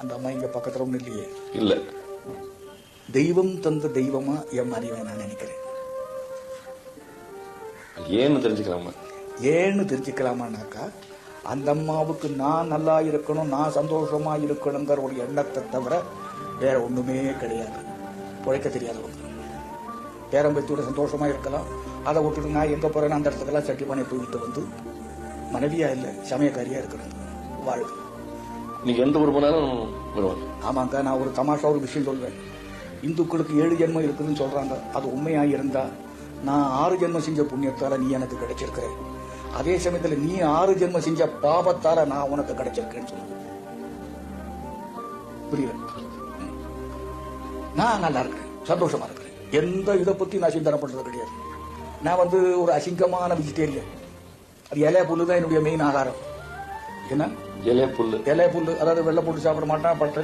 அந்த அம்மா இங்க பக்கத்துல ஒண்ணு இல்லையே. இல்ல. தெய்வம் தந்த தெய்வமா என் மனைவி நான் நினைக்கிறேன். ஏன்னு தெரிஞ்சுக்கலாமா? ஏன்னு தெரிஞ்சுக்கலாமானாக்கா அந்த அம்மாவுக்கு நான் நல்லா இருக்கணும் நான் சந்தோஷமா இருக்கணுங்கிற ஒரு எண்ணத்தை தவிர வேற ஒண்ணுமே கிடையாது. பிழைக்க தெரியாதவங்க பேரம்பத்தியோட சந்தோஷமா இருக்கலாம். அதை விட்டுட்டு நான் எங்க போறேன்னு அந்த இடத்துக்கெல்லாம் சட்டி பண்ணி தூக்கிட்டு வந்து மனைவியா இல்லை சமயக்காரியா இருக்கிறது. வாழ்வு நீங்க எந்த ஊர் போனாலும் வருவாங்க ஆமாங்க நான் ஒரு தமாஷா ஒரு விஷயம் சொல்வேன் இந்துக்களுக்கு ஏழு ஜென்மம் இருக்குதுன்னு சொல்றாங்க. அது உண்மையா இருந்தா நான் ஆறு ஜென்மம் செஞ்ச புண்ணியத்தால நீ எனக்கு கிடைச்சிருக்கிற. அதே சமயத்துல நீ ஆறு ஜென்மம் செஞ்ச பாபத்தால நான் உனக்கு கிடைச்சிருக்கேன்னு சொல்லுவேன் புரியல நான் நல்லா இருக்கிறேன். சந்தோஷமா இருக்கிறேன். எந்த இதை பத்தி நான் சிந்தனை பண்றது கிடையாது. நான் வந்து ஒரு அசிங்கமான வெஜிடேரியன் அது இலைய புல்லு தான் என்னுடைய மெயின் ஆகாரம். என்ன? இலைய புல்லு இலைய புல்லு அதாவது வெள்ளை போட்டு சாப்பிட மாட்டேன் பட்டை